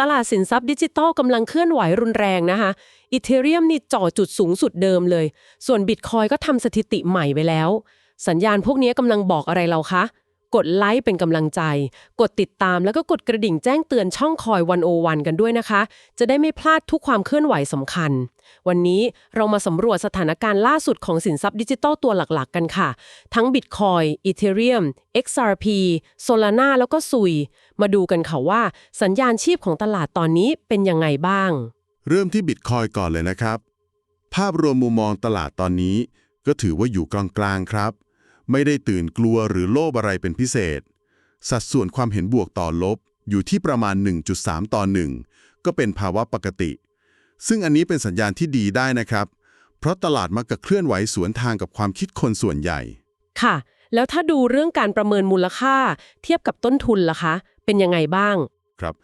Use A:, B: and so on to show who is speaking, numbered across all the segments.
A: ตลาดสินทรัพย์ดิจิตอลกำลังเคลื่อนไหวรุนแรงนะคะอีเทเรียมนี่จ่อจุดสูงสุดเดิมเลย ส่วนบิตคอยก็ทำสถิติใหม่ไปแล้ว สัญญาณพวกนี้กำลังบอกอะไรเราคะ กดไลค์เป็นกำลังใจ กดติดตามแล้วก็กดกระดิ่งแจ้งเตือนช่องคอยวันโอวันกันด้วยนะคะ จะได้ไม่พลาดทุกความเคลื่อนไหวสำคัญ วันนี้เรามาสำรวจสถานการณ์ล่าสุดของสินทรัพย์ดิจิตอลตัวหลักๆ กันค่ะ ทั้ง Bitcoin Ethereum XRP Solana แล้วก็ซุยมาดูกันค่ะว่า สัญญาณชีพของตลาดตอนนี้เป็นยังไงบ้าง
B: เริ่มที่บิตคอยก่อนเลยนะครับ ภาพรวมมุมมองตลาดตอนนี้ ก็ถือว่าอยู่กลางๆครับ ไม่ได้ตื่นกลัวหรือโลภอะไรเป็นพิเศษ สัดส่วนความเห็นบวกต่อลบอยู่ที่ประมาณ 1.3 ต่อ 1 ก็เป็นภาวะปกติ ซึ่งอันนี้เป็นสัญญาณที่ดีได้นะครับ เพราะตลาดมักจะเคลื่อนไหวสวนทางกับความคิดคนส่วนใหญ่
A: ค่ะ แล้วถ้าดูเรื่องการประเมินมูลค่าเทียบกับต้นทุนล่ะคะ เป็นยังไงบ้าง
B: ครับ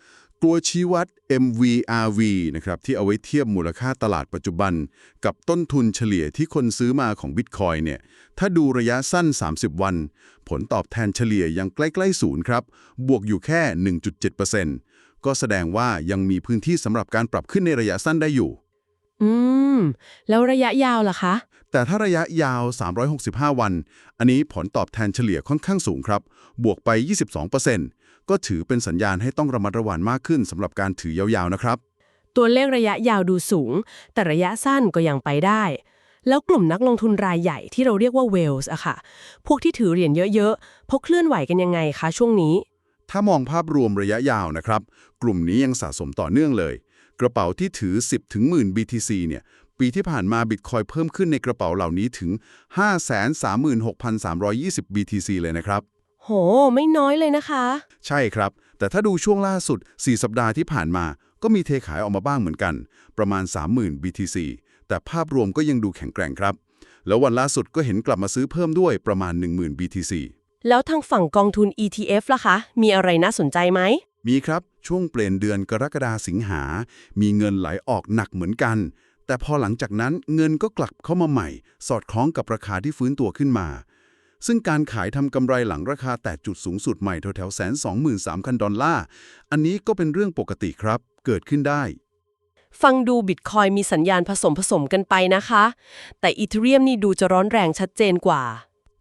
B: ตัวชี้วัด MVRV นะครับที่เอาไว้เทียบมูลค่าตลาดปัจจุบัน กับต้นทุนเฉลี่ยที่คนซื้อมาของ Bitcoin เนี่ยถ้าดูระยะสั้น 30 วัน ผลตอบแทนเฉลี่ยยังใกล้ๆศูนย์ครับ บวกอยู่แค่ 1.7%ก็แสดงว่ายังมีพื้นที่สำหรับการปรับขึ้นในระยะสั้นได้อยู่
A: อืม แล้วระยะยาวล่ะคะ
B: แต่ถ้าระยะยาว 365 วัน อันนี้ผลตอบแทนเฉลี่ยค่อนข้างสูงครับ บวกไป 22% ก็ถือเป็นสัญญาณให้ต้องระมัดระวังมากขึ้นสำหรับการถือยาวๆนะครับ
A: ตัวเลขระยะยาวดูสูง แต่ระยะสั้นก็ยังไปได้ แล้วกลุ่มนักลงทุนรายใหญ่ที่เราเรียกว่าเวลส์อะค่ะ พวกที่ถือเหรียญเยอะๆพกเคลื่อนไหวกันยังไงคะช่วงนี้
B: ถ้ามองภาพรวมระยะยาวนะครับ กลุ่มนี้ยังสะสมต่อเนื่องเลย กระเป๋าที่ถือ 10ถึงหมื่น BTC เนี่ยปีที่ผ่านมาบิตคอยเพิ่มขึ้นในกระเป๋าเหล่านี้ถึง 536,320 BTC เลยนะครับ
A: โห ไม่น้อยเลยนะคะ
B: ใช่ครับ แต่ถ้าดูช่วงล่าสุด 4 สัปดาห์ที่ผ่านมา ก็มีเทขายออกมาบ้างเหมือนกัน ประมาณ 30,000 BTC แต่ภาพรวมก็ยังดูแข็งแกร่งครับ แล้ววันล่าสุดก็เห็นกลับมาซื้อเพิ่มด้วยประมาณ 10,000 BTC
A: แล้วทางฝั่งกองทุน ETF ล่ะคะ มีอะไรน่าสนใจไหม
B: มีครับ ช่วงเปลี่ยนเดือนกรกฎาสิงหา มีเงินไหลออกหนักเหมือนกัน แต่พอหลังจากนั้นเงินก็กลับเข้ามาใหม่ สอดคล้องกับราคาที่ฟื้นตัวขึ้นมา ซึ่งการขายทำกำไรหลังราคาแตะจุดสูงสุดใหม่แถวๆแสนสองหมื่นสามพันดอลลาร์ อันนี้ก็เป็นเรื่องปกติครับ เกิดขึ้นได้
A: ฟังดูบิตคอยมีสัญญาณผสมผสมกันไปนะคะ แต่อีเทเรียมนี่ดูจะร้อนแรงชัดเจนกว่า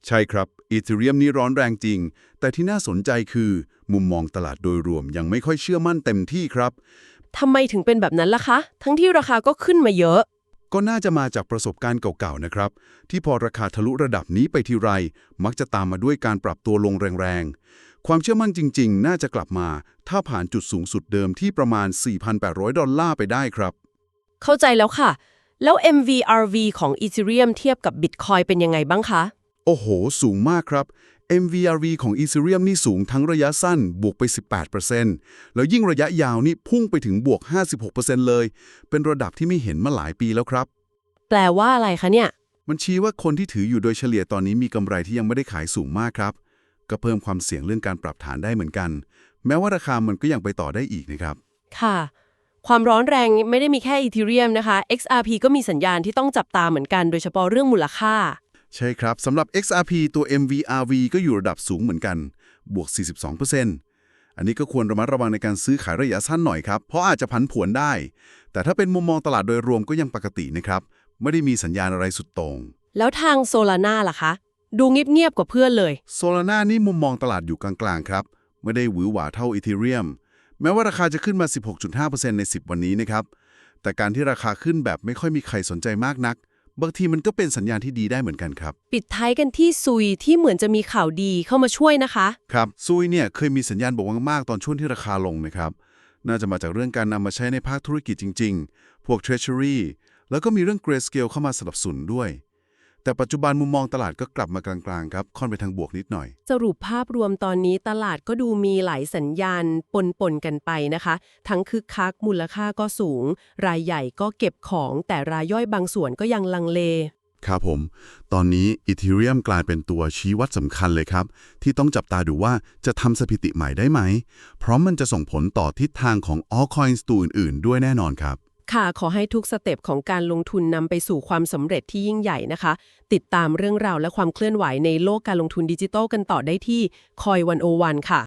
B: ใช่ครับอีเทเรียมนี่ร้อนแรงจริง แต่ที่น่าสนใจคือ มุมมองตลาดโดยรวมยังไม่ค่อยเชื่อมั่นเต็มที่ครับ
A: ทำไมถึงเป็นแบบนั้นล่ะคะ ทั้งที่ราคาก็ขึ้นมาเยอะ
B: ก็น่าจะมาจากประสบการณ์เก่าๆนะครับ ที่พอราคาทะลุระดับนี้ไปทีไร มักจะตามมาด้วยการปรับตัวลงแรงๆ ความเชื่อมั่นจริงๆ น่าจะกลับมา ถ้าผ่านจุดสูงสุดเดิมที่ประมาณ 4,800 ดอลลาร์ไปได้ครับ
A: เข้าใจแล้วค่ะ แล้ว MVRV ของ Ethereum เทียบกับ Bitcoin เป็นยังไงบ้างคะ
B: โอ้โห สูงมากครับ MVRV ของ Ethereum นี่สูงทั้งระยะสั้นบวกไป 18%แล้วยิ่งระยะยาวนี่พุ่งไปถึงบวก 56%เลย เป็นระดับที่ไม่เห็นมาหลายปีแล้วครับ
A: แปลว่าอะไรคะเนี่ย
B: มันชี้ว่าคนที่ถืออยู่โดยเฉลี่ยตอนนี้มีกำไรที่ยังไม่ได้ขายสูงมากครับ ก็เพิ่มความเสี่ยงเรื่องการปรับฐานได้เหมือนกัน แม้ว่าราคามันก็ยังไปต่อได้อีกนะครับ
A: ค่ะ ความร้อนแรงไม่ได้มีแค่ Ethereum นะคะ XRP ก็มีสัญญาณที่ต้องจับตาเหมือนกัน โดยเฉพาะเรื่องมูลค่า
B: ใช่ครับสำหรับ XRP ตัว MVRV ก็อยู่ระดับสูงเหมือนกัน บวก 42%อันนี้ก็ควรระมัดระวังในการซื้อขายระยะสั้นหน่อยครับ เพราะอาจจะผันผวนได้ แต่ถ้าเป็นมุมมองตลาดโดยรวมก็ยังปกตินะครับ ไม่ได้มีสัญญาณอะไรสุดโต่ง
A: แล้วทาง Solana ล่ะคะ ดูเงียบๆกว่าเพื่อนเลย
B: โซลาร่านี่มุมมองตลาดอยู่กลางๆครับ ไม่ได้หวือหวาเท่าอีเทเรียมแม้ว่าราคาจะขึ้นมา 16.5%ใน 10 วันนี้นะครับ แต่การที่ราคาขึ้นแบบไม่ค่อยมีใครสนใจมากนัก บางทีมันก็เป็นสัญญาณที่ดีได้เหมือนกันครับ
A: ปิดท้ายกันที่ซุยที่เหมือนจะมีข่าวดีเข้ามาช่วยนะคะ
B: ครับซุยเนี่ยเคยมีสัญญาณบวกมากๆตอนช่วงที่ราคาลงนะครับ น่าจะมาจากเรื่องการนำมาใช้ในภาคธุรกิจจริง ๆ พวก Treasury แล้วก็มีเรื่อง Grayscale เข้ามาสนับสนุนด้วย แต่ปัจจุบันมุมมองตลาดก็กลับมากลางๆครับค่อนไปทางบวกนิดหน่อย
A: สรุปภาพรวมตอนนี้ตลาดก็ดูมีหลายสัญญาณปนๆกันไปนะคะ ทั้งคึกคักมูลค่าก็สูง รายใหญ่ก็เก็บของ แต่รายย่อยบางส่วนก็ยังลังเล
B: ครับผม ตอนนี้ Ethereum กลายเป็นตัวชี้วัดสำคัญเลยครับ ที่ต้องจับตาดูว่าจะทำสถิติใหม่ได้ไหม เพราะมันจะส่งผลต่อทิศทางของ altcoins ตัวอื่น ๆ ด้วยแน่นอนครับ
A: ค่ะขอให้ทุกสเต็ปของการลงทุนนำไปสู่ความสำเร็จที่ยิ่งใหญ่นะคะ ติดตามเรื่องราวและความเคลื่อนไหวในโลกการลงทุนดิจิทัลกันต่อได้ที่คอยวันโอวันค่ะ